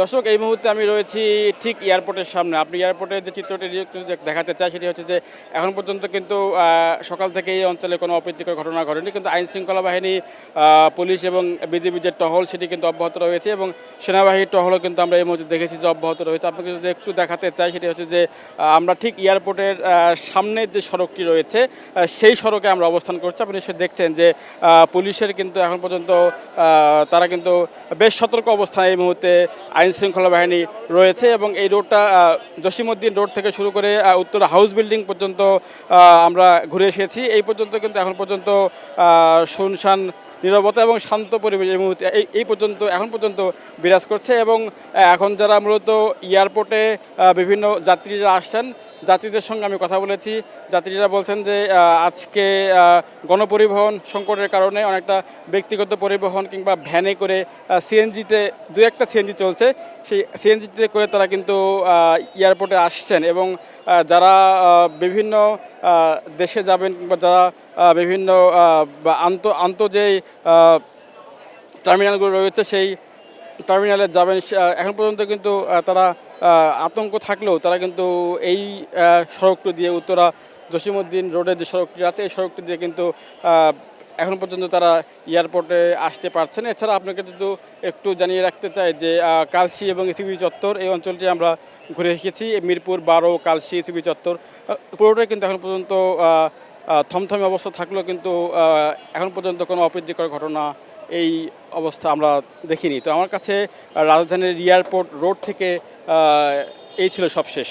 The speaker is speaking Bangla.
দর্শক, এই মুহূর্তে আমি রয়েছি ঠিক এয়ারপোর্টের সামনে। আপনি এয়ারপোর্টের যে চিত্রটি দেখাতে চাই, সেটি হচ্ছে যে এখন পর্যন্ত কিন্তু সকাল থেকে এই অঞ্চলে কোনো অপ্রীতিকর ঘটনা ঘটেনি। কিন্তু আইন শৃঙ্খলা বাহিনী পুলিশ এবং বিজেপি যে টহল, সেটি কিন্তু অব্যাহত রয়েছে এবং সেনাবাহিনীর টহলও কিন্তু আমরা এই মুহূর্তে দেখেছি যে অব্যাহত রয়েছে। আপনাকে যদি একটু দেখাতে চাই, সেটি হচ্ছে যে আমরা ঠিক এয়ারপোর্টের সামনের যে সড়কটি রয়েছে সেই সড়কে আমরা অবস্থান করছি। আপনি নিশ্চয়ই দেখছেন যে পুলিশের কিন্তু এখন পর্যন্ত তারা কিন্তু বেশ সতর্ক অবস্থায় এই মুহূর্তে আইন শৃঙ্খলা বাহিনী রয়েছে এবং এই রোডটা জসিমুদ্দিন রোড থেকে শুরু করে উত্তর হাউস বিল্ডিং পর্যন্ত আমরা ঘুরে এসেছি। এই পর্যন্ত কিন্তু এখন পর্যন্ত শুনশান নীরবতা এবং শান্ত পরিবেশ এই মুহূর্তে, এই এই পর্যন্ত, এখন পর্যন্ত বিরাজ করছে এবং এখন যারা মূলত এয়ারপোর্টে বিভিন্ন যাত্রীরা আসছেন, যাত্রীদের সঙ্গে আমি কথা বলেছি। যাত্রীরা বলছেন যে আজকে গণপরিবহন সংকটের কারণে অনেকটা ব্যক্তিগত পরিবহন কিংবা ভ্যানে করে সিএনজিতে, দু একটা সিএনজি চলছে। সেই সিএনজিতে করে তারা কিন্তু এয়ারপোর্টে আসছেন এবং যারা বিভিন্ন দেশে যাবেন কিংবা যারা বিভিন্ন আন্ত আন্ত যেই টার্মিনালগুলো রয়েছে, সেই টার্মিনালে যাবেন এখন পর্যন্ত কিন্তু তারা আতঙ্ক থাকলেও তারা কিন্তু এই সড়কটি দিয়ে উত্তরা, জসিমউদ্দিন রোডের যে সড়কটি আছে, এই সড়কটি দিয়ে কিন্তু এখন পর্যন্ত তারা এয়ারপোর্টে আসতে পারছেন এছাড়া আপনাকে যদি একটু জানিয়ে রাখতে চাই যে কালশি এবং এসিবি চত্বর এই অঞ্চলটি আমরা ঘুরে এসেছি। মিরপুর, বারো কালশি এসিবি চত্বর পুরোটাই কিন্তু এখন পর্যন্ত থমথমে অবস্থা থাকলেও কিন্তু এখন পর্যন্ত কোনো অপ্রীতিকর ঘটনা এই অবস্থা আমরা দেখিনি। তো আমার কাছে রাজধানীর এয়ারপোর্ট রোড থেকে এই ছিল সবশেষ।